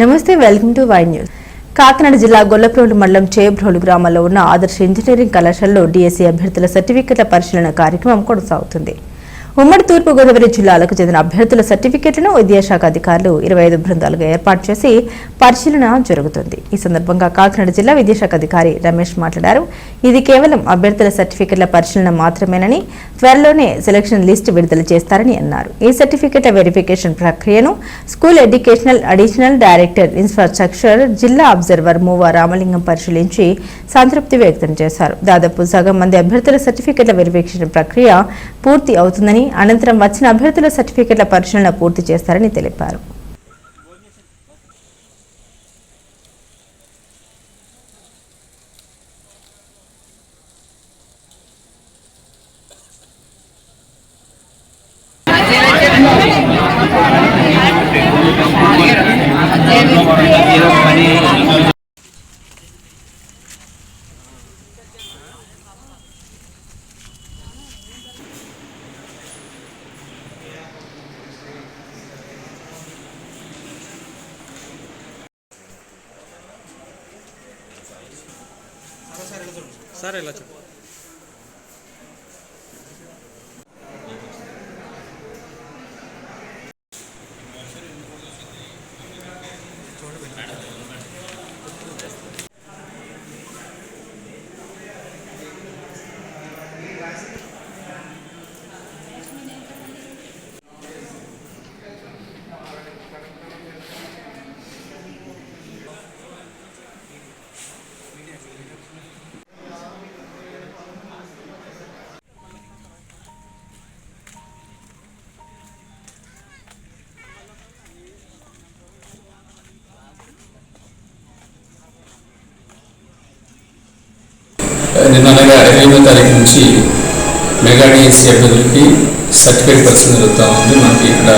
నమస్తే welcome to Y news. Kakinada జిల్లా గొల్లప్రోలు మండలం చేబ్రోలు గ్రామంలో ఉన్న ఆదర్శ ఇంజనీరింగ్ కళాశాలలో డిఎస్సీ అభ్యర్థుల సర్టిఫికెట్ల పరిశీలన కార్యక్రమం కొనసాగుతుంది. ఉమ్మడి తూర్పుగోదావరి జిల్లాలకు చెందిన అభ్యర్థుల సర్టిఫికెట్లను విద్యాశాఖ అధికారులు ఇరవై ఐదు బృందాలుగా ఏర్పాటు చేసి పరిశీలన జరుగుతుంది. ఈ సందర్భంగా కాకినాడ జిల్లా విద్యాశాఖ అధికారి రమేష్ మాట్లాడారు. ఇది కేవలం అభ్యర్థుల సర్టిఫికెట్ల పరిశీలన మాత్రమేనని త్వరలోనే సెలక్షన్ లిస్ట్ విడుదల చేస్తారని అన్నారు. ఈ సర్టిఫికెట్ల వెరిఫికేషన్ ప్రక్రియను school educational additional director infrastructure జిల్లా అబ్జర్వర్ మూవా రామలింగం పరిశీలించి సంతృప్తి వ్యక్తం చేశారు. దాదాపు సగం మంది అభ్యర్థుల సర్టిఫికెట్ల వెరిఫికేషన్ ప్రక్రియ పూర్తి అవుతుందని అనంతరం వచ్చిన అభ్యర్థుల సర్టిఫికెట్ల పరిశీలన పూర్తి చేస్తారని తెలిపారు. సార్ ఇలా చెప్పు. నిన్న అనగా ఎనిమిదో తారీఖు నుంచి మెగా డిఎస్సీ అభ్యర్థులకి సర్టిఫికేట్ పరిస్థితి జరుగుతూ ఉంది. మనకి ఇక్కడ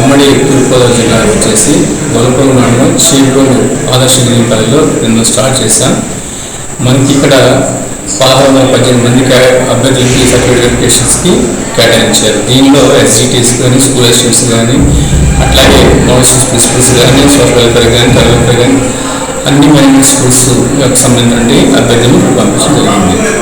ఉమ్మడి తూర్పుగోదావరి జిల్లా వచ్చేసి గొల్లపూర్ మండలం షీప్రోడ్ ఆదర్శ ఇంజనీరింగ్ కాలేజ్లో నిన్న స్టార్ట్ చేశాం. మనకి ఇక్కడ పదహారు వందల పద్దెనిమిది మంది అభ్యర్థులకి సర్టిఫికేట్ వెరిఫికేషన్స్కి కేటాయించారు. దీనిలో ఎస్జిటీస్ కానీ స్కూల్ అసిస్టెంట్స్ కానీ అట్లాగే మోడల్ ప్రిన్సిపల్స్ కానీ సోషల్ వెల్ఫేర్ కానీ కల్ వెల్ఫేర్ కానీ అన్ని మేనేజ్మెంట్ స్కూల్స్ సంబంధించిన అభ్యర్థులను పంపించడం జరిగింది.